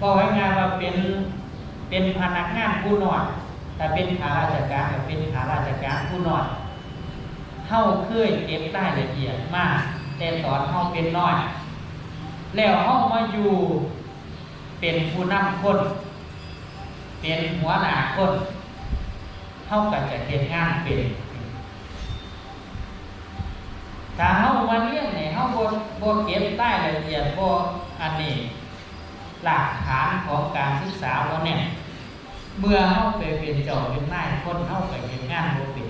ก็ไว้งานว่าเป็นเป็นพนักงานผู้น้อยแต่เป็นขาราชการเป็นขาราชการผู้น้อยเฮาเคยเก็บรายละเอียดมาก แต่ตอนเฮาเป็นน้อย แล้วเฮามาอยู่เป็นผู้นำคน เป็นหัวหน้าคนเฮาก็จะเฮ็ดงานเป็นถ้าเฮามาเรียนเนี่ยเฮาบ่บ่เก็บรายละเอียดบ่อันนี้ หลักฐานของการศึกษาเราเนี่ย เมื่อเฮาไปเป็นเจ้าเป็นนายคนเฮาไปเฮ็ดงานบ่เป็น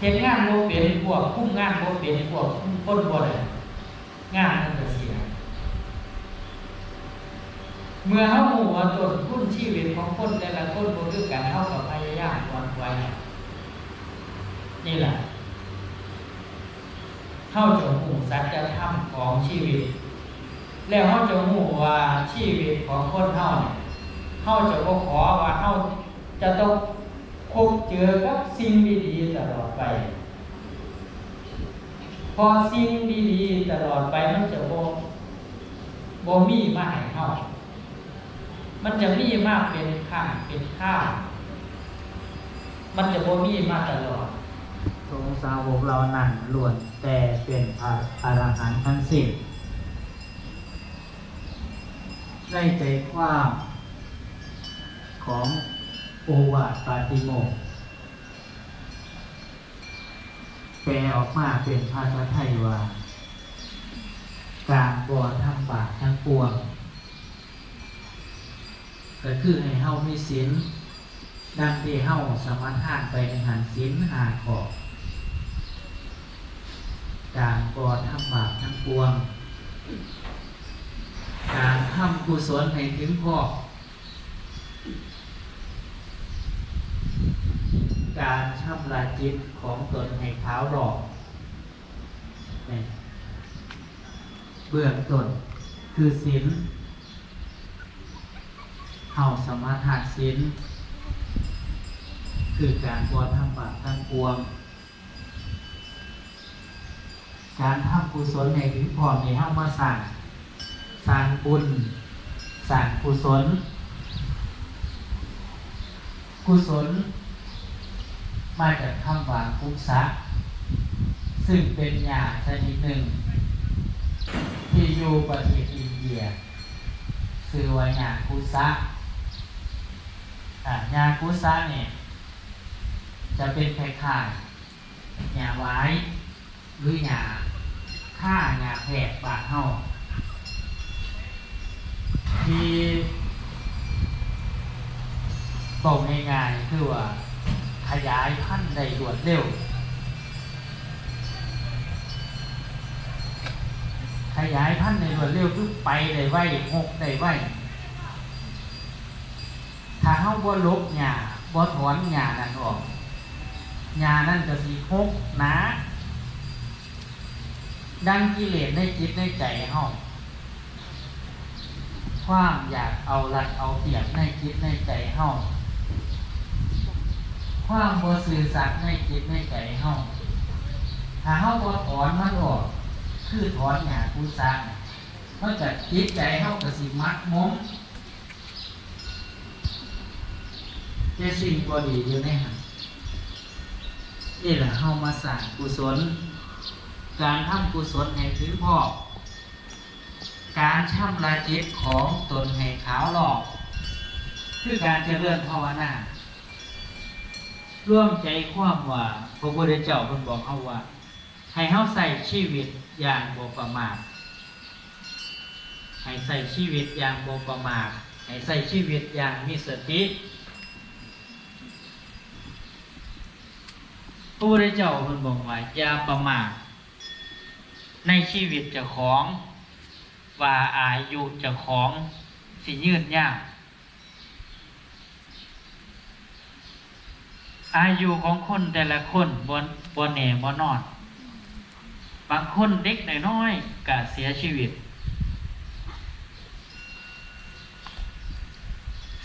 เฮ็ดงานบ่เป็นพวกคุมงานบ่เป็นพวกคุมคนบ่ได้งานมันก็เสีย เมื่อเฮารู้ว่าต้นทุนชีวิตของคนแต่ละคนบ่คือกันเฮาก็พยายามควนไว้นี่แหละเข้าจะหูสัจธรรมของชีวิต แล้วเขาจะหูว่าชีวิตของคนเฮาเนี่ยเขาจะก็ขอว่าเขาจะต้องพบเจอกับสิ่งดีๆตลอดไป พอสิ่งดีๆตลอดไปมันจะโบโบมีมาให้เฮามันจะมีมากเป็นข้างเป็นข้ามันจะโบมีมาตลอดทรงสาวกเรานั้นล้วนแต่เป็นพระอรหันต์ทั้งสิ้น ได้ใจความของโอวาทปาติโมกแปลออกมาเป็นภาษาไทยว่า การบ่ทำบาปทั้งปวงก็คือให้เฮามีศีลดังที่เฮาสามารถทานไปในหันศีลหาขอการก่อทำบาปทั้งปวง การทำกุศลให้ถึงพ่อการชำระจิตของตนให้ขาวหลอกเบื้องต้นคือศีลเฮาสมาทานศีลคือการก่อทำบาปทั้งปวง การทำกุศลในถึงพร้อมในห้ามาสั่ง สร้างบุญสร้างกุศล กุศล มาจากคำว่ากุศะซึ่งเป็นยาชนิดหนึ่ง ที่อยู่ประเทศอินเดีย คือว่ายากุศะยากุศะเนี่ย จะเป็นคล้ายๆยาไว้หรือหยาค่าหยาแผดบาดเฮา ที่ตรงง่ายๆคือว่า ขยายพันธุ์ได้รวดเร็ว ขยายพันธุ์ในรวดเร็วคือไปได้ไวหกได้ไวถ้าเฮาบ่ลบหญ้าบ่ถอนหญ้านั่นออกหญ้านั่นก็สิหกหนาดังกิเลสในจิตในใจเฮา ความอยากเอารัดเอาเปรียบในจิตในใจเฮาความบ่ซื่อสัตย์ในจิตในใจเฮาถ้าเฮาบ่ถอนมันออกคือถอนหยากุศลมันจะจิตใจเฮาก็สิมักมมแต่สิ่งบ่ดีอยู่ในหันนี่แหละเฮามาสร้างกุศล การทำกุศลให้ถึงพอ การช่ำระจิตของตนให้ขาวหลอก คือการเจริญภาวนาร่วมใจความว่าพระพุทธเจ้าเพิ่นบอกเฮาว่า ให้เฮาใส่ชีวิตอย่างบ่ประมาทให้ใส่ชีวิตอย่างบ่ประมาทให้ใส่ชีวิตอย่างมีสติพระพุทธเจ้าเพิ่นบอกว่าอย่าประมาทในชีวิตเจ้าของ ว่าอายุเจ้าของสิยืนยาวอายุของคนแต่ละคนบนบนแหน่บนนอน บางคนเด็กน้อยๆก็เสียชีวิต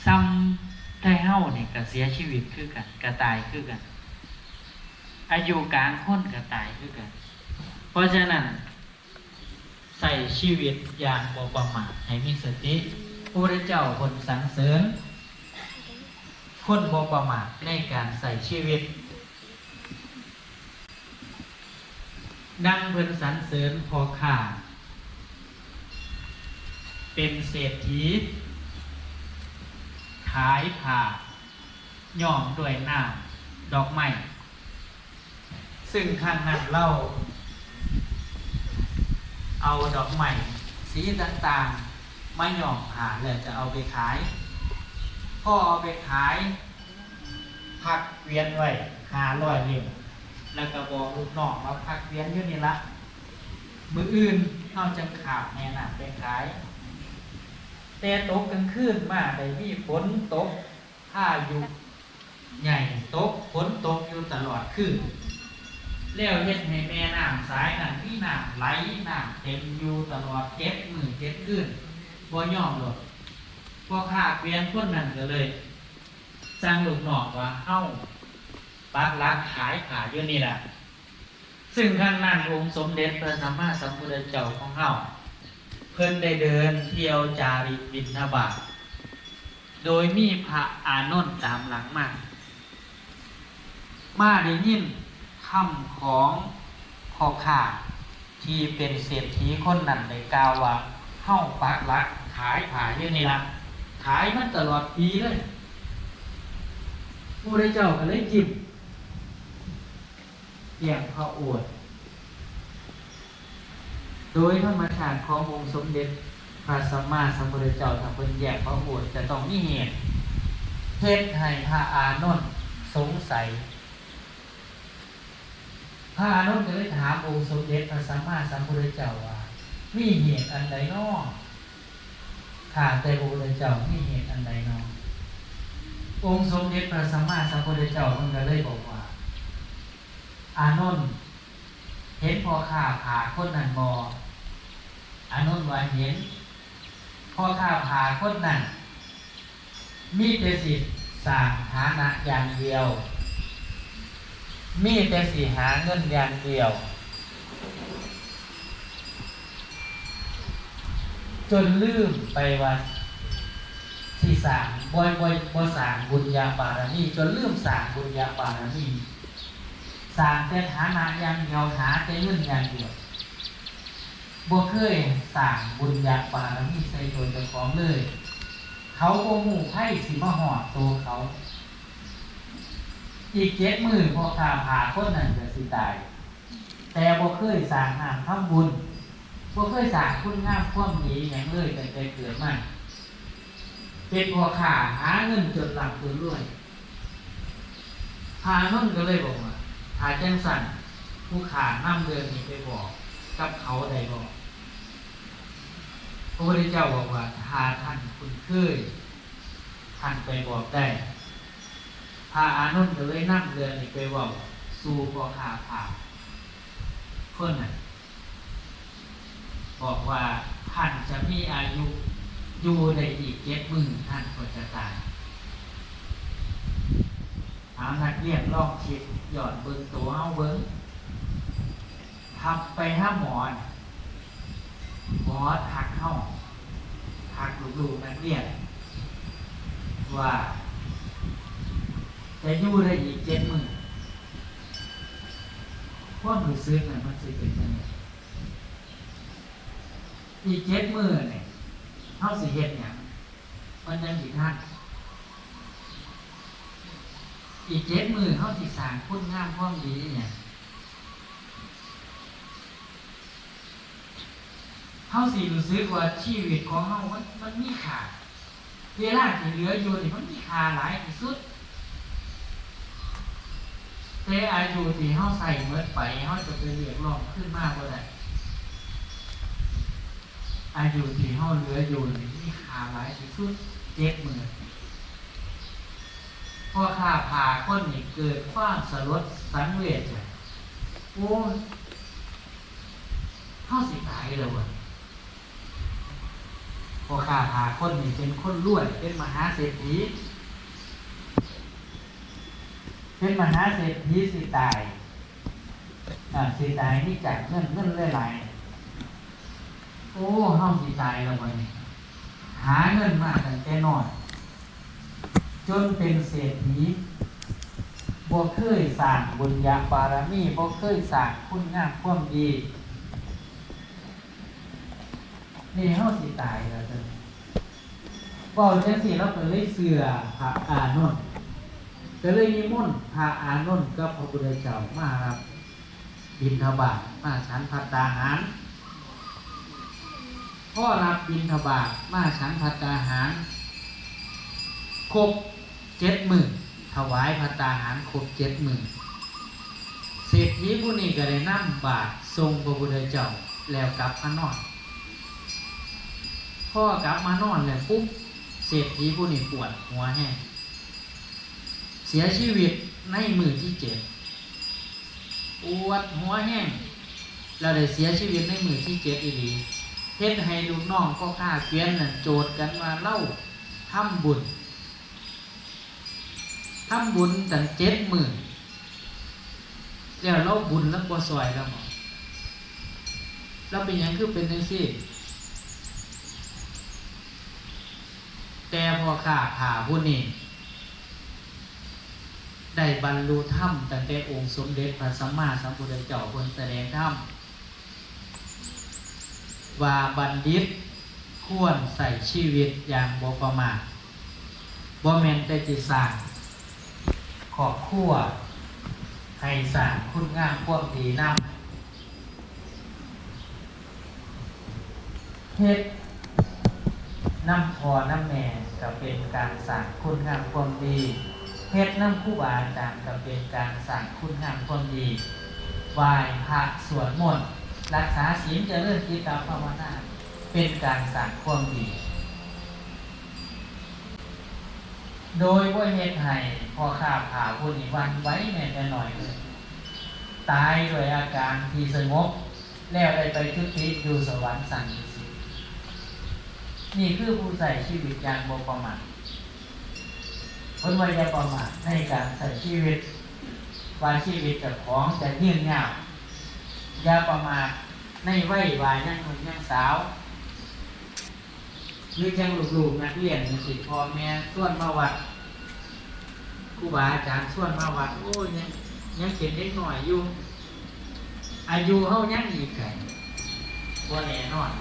ซ้ำไทเฮ้าเนี่ยก็เสียชีวิตคือกันก็ตายคือกัน อายุกลางคนก็ตายคือกัน เพราะฉะนั้น ใส่ชีวิตอย่างบ่ประมาทให้มีสติพระพุทธเจ้าคนสรรเสริญคนบ่ประมาทในการใส่ชีวิต ดังเพิ่นสรรเสริญพอข่าเป็นเศรษฐี ขายผ่าย่อมด้วยหน้ำดอกไม้ซึ่งข้างนั้นเล่า เอาดอกไม้สีต่างๆมาย่อมผ่าแล้วจะเอาไปขายพ่อเอาไปขายพักเวียนไว้หาร้อยเหรียญแล้วก็บอกลูกน้องว่าพักเวียนอยู่นี่ละมืออื่นเอาจังขาบแม่น่ะไปขายแต่ตกกลางคืนมาได้มีฝนตกพายุใหญ่ตกฝนตกอยู่ตลอดคืน แล้วเฮ็ดให้แม่น้ำสายนั้นที่น้ำไหลน้ำเต็มอยู่ตลอดเจ็ดมือเจ็ดคืนบ่ยอมหลดพอขาดเวียนคนนั้นก็เลยสร้างลูกหนอกว่าเอ้าปักลักขายขาอยู่นี่แหละซึ่งข้างนั้นองค์สมเด็จพระสัมมาสัมพุทธเจ้าของเฮาเพิ่นได้เดินเที่ยวจาริกบินทบาทโดยมีพระอานนท์ตามหลังมา มาได้ยิน คำของพ่อข้าที่เป็นเศรษฐีคนนั้นได้กาวว่าเฮ้าปักลักขายขายยู่นี่ละขายมันตลอดปีเลยผู้ได้เจ้าก็เลยจิบเสี่ยงพระโอษฐ์โดยธรรมชาติขององค์สมเด็จพระสัมมาสัมพุทธเจ้าถ้าเพิ่นแยกพระโอษฐ์จะต้องมีเหตุเฮ็ดให้พระอานนท์สงสัย พระอนนท์ก็เลยถามองค์สมเด็จพระสัมมาสัมพุทธเจ้าว่ามีเหตุอันใดนอข้าแต่พระพุทธเจ้ามีเหตุอันใดนอองค์สมเด็จพระสัมมาสัมพุทธเจ้ามันก็เลยบอกว่า อานนท์เห็นพอข้าผ่าคนนั้นบออานนท์ว่าเห็นพอข้าผ่าคนนั้นมีแต่สิสร้างฐานะอย่างเดียว มีแต่สิหาเงินอย่างเดียว จนลืมไปว่าที่สางบ่อยบ่อยบ่สางบุญญาบารมีจนลืมสางบุญญาบารมีสางแต่ฐานะอย่างเดียวหาแต่เงินอย่างเดียวบ่เคยสร้างบุญญาบารมีใส่ตัวเจ้าของเลย เขาโกหูไพ่สิมาหอดตัวเขา อีกเจ็ดมือพอขาผาคนนั้นจะสิตาย แต่บ่เคยสร้างงามทำบุญบ่เคยสร้างคุณงามความดีอย่างเลยแต่แต่เกิดมาเป็นพอขาหาเงินจนหลับจนรวยพานุ่นก็เลยบอกว่าหาจังสันผู้ขาน้ำเดือนนี้ไปบอกกับเขาใดบอกพระพุทธเจ้าบอกว่าถ้าท่านคุณเคยท่านไปบอกได้ พาอานุนก็เลยนั่งเรือนี่ไปบอกสู่พอขาผาคนน่ะบอกว่าท่านจะมีอายุอยู่ในอีกเจ็ดมื่นท่านก็จะตายเอานักเรียนลองคิดหย่อนเบิ้งตัวเอาเบิ้งทำไปห้าหมอนหมอทักเข้าทักลูกๆนักเรียนว่า จะอยู่ได้อีกเจ็ดหมื่นความรู้สึกน่ะมันสิเป็นยังไงอีกเจ็ดหมื่นเนี่ยเท่าสิเฮ็ดเนี่ยมันยังสิท่านอีกเจ็ดมือเขาสิสางคุณงามความดีเนี่ยเขาสิรู้สึกว่าชีวิตของเขามันมันมีค่าเวลาที่เหลืออยู่นี่มันมีค่าหลายที่สุด แต่อายุที่เขาใส่เมื่อไปเขาจะไปเรียกร้องขึ้นมากกว่าได้อายุที่เขาเหลืออยู่นี่มีค่าหลายที่สุดเจ็ดหมื่นพอข้าผ่าคนนี่เกิดความสลดสังเวชเลยโอ้เข้าสิตายเลยวะพอข้าผ่าคนนี่เป็นคนรวยเป็นมหาเศรษฐี เป็นมหาเศรษฐีสิตายอ่าสิตายนี่จากเงินเงินเรื่อยไหลโอ้เฮาสิตายแล้วบัดนี้หาเงินมาตั้งแต่น้อย จนเป็นเศรษฐีบ่เคยสร้างบุญญาบารมีบ่เคยสร้างคุณงามความดีนี่เฮาสิตายแล้วจ้ะเว้าจังซี่เราก็เลยเชื่อพระอานนท์ ก็เลยนิมนต์พระอานนท์กับพระพุทธเจ้ามาครับบิณฑบาตมาฉันพัตตาหารพ่อรับบิณฑบาตมาฉันพัตตาหาร ครบเจ็ดหมื่นถวายพัตตาหารครบเจ็ดหมื่นเศรษฐีผู้นี้ก็ได้นำบาตรทรงพระพุทธเจ้าแล้วกลับมานอนพ่อกลับมานอนแล้วปุ๊บเศรษฐีผู้นี้ปวดหัวแห้ง สียชีวิตในมือที่เจ็ดปวดหัวแห้งแล้วได้เสียชีวิตในมือที่เจ็ดอีหลีเฮ็ดให้ลูกน้องก็ข้าเกวียนน่ะโจทย์กันมาเล่าทำบุญทำบุญตั้งเจ็ดหมื่นแล้วเราบุญแล้วบ่ซอยแล้วหมอเราเป็นยังคือเป็นจังซี่แต่พอข้าผ่าผู้นี้ ได้บรรลุธรรมตั้งแต่องค์สมเด็จพระสัมมาสัมพุทธเจ้าคนแสดงธรรมว่าบัณฑิตควรใส่ชีวิตอย่างบประมาทบ่แมนแต่จิตสร้างขอบครัวให้สางคุณงามความดีนำเฮ็ดน้ำพอน้ำแม่ก็เป็นการสั่งคุณงามความดี เพชรน้ำคู่บาอาจารย์ก็เป็นการสั่งคุณงามความดีไหว้พระสวดมนต์รักษาศีลเจริญจิตภาวนาเป็นการสั่งความดี โดยว่าเหตุให้พอข้าผ่าผู้นี้วันไว้แม่แต่หน่อยเลยตายโดยอาการที่สงบแล้วได้ไปทุติอยู่สวรรค์สันนิสิตนี่คือผู้ใส่ชีวิตอย่างบ่ประมาท คนว่าอย่าประมาทในการใส่ชีวิตวาชีวิตเกับของจะยืนยาวอย่าประมาทในวัยวายยังหนุ่มยังสาวหรือยังหลูกๆนักเรียนสิพ่อแม่ส่วนมาวัดครูบาอาจารย์ส่วนมาวัดโอ้ยยังยังเป็นเด็กหน่อยอยู่อายุเฮายังอีกไก่บ่แน่นอน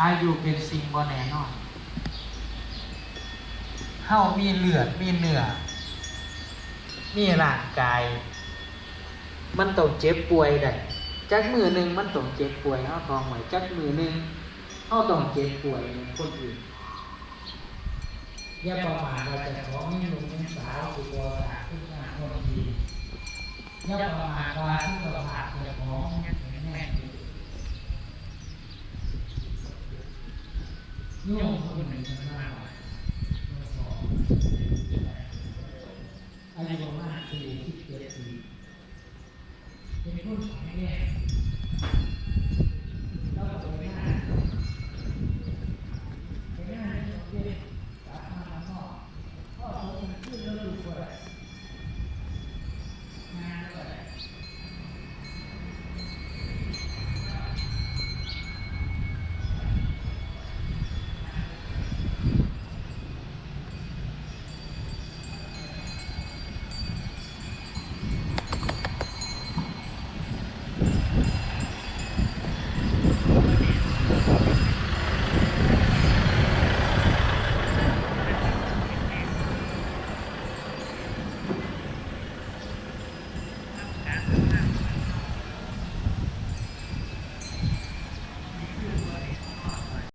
อายุเป็นสิ่งบ่แน่นอน เฮามีเลือด มีเนื้อ มีร่างกาย มันต้องเจ็บป่วยได้จักมือหนึ่งมันต้องเจ็บป่วยเฮาต้องไว้จักมือหนึ่งเฮาต้องเจ็บป่วยเหมือนคนอื่นอย่าประมาทว่าจะของมีหนุ่มมีสาวสุขภาพขึ้นมาคนดีอย่าประมาทว่าสุขภาพจะของยังแข็งแรงอยู่โยมคนหนึ่งมา อะไรบ้กว่าคือคิดเกิดคืนเป็นโทษของแม่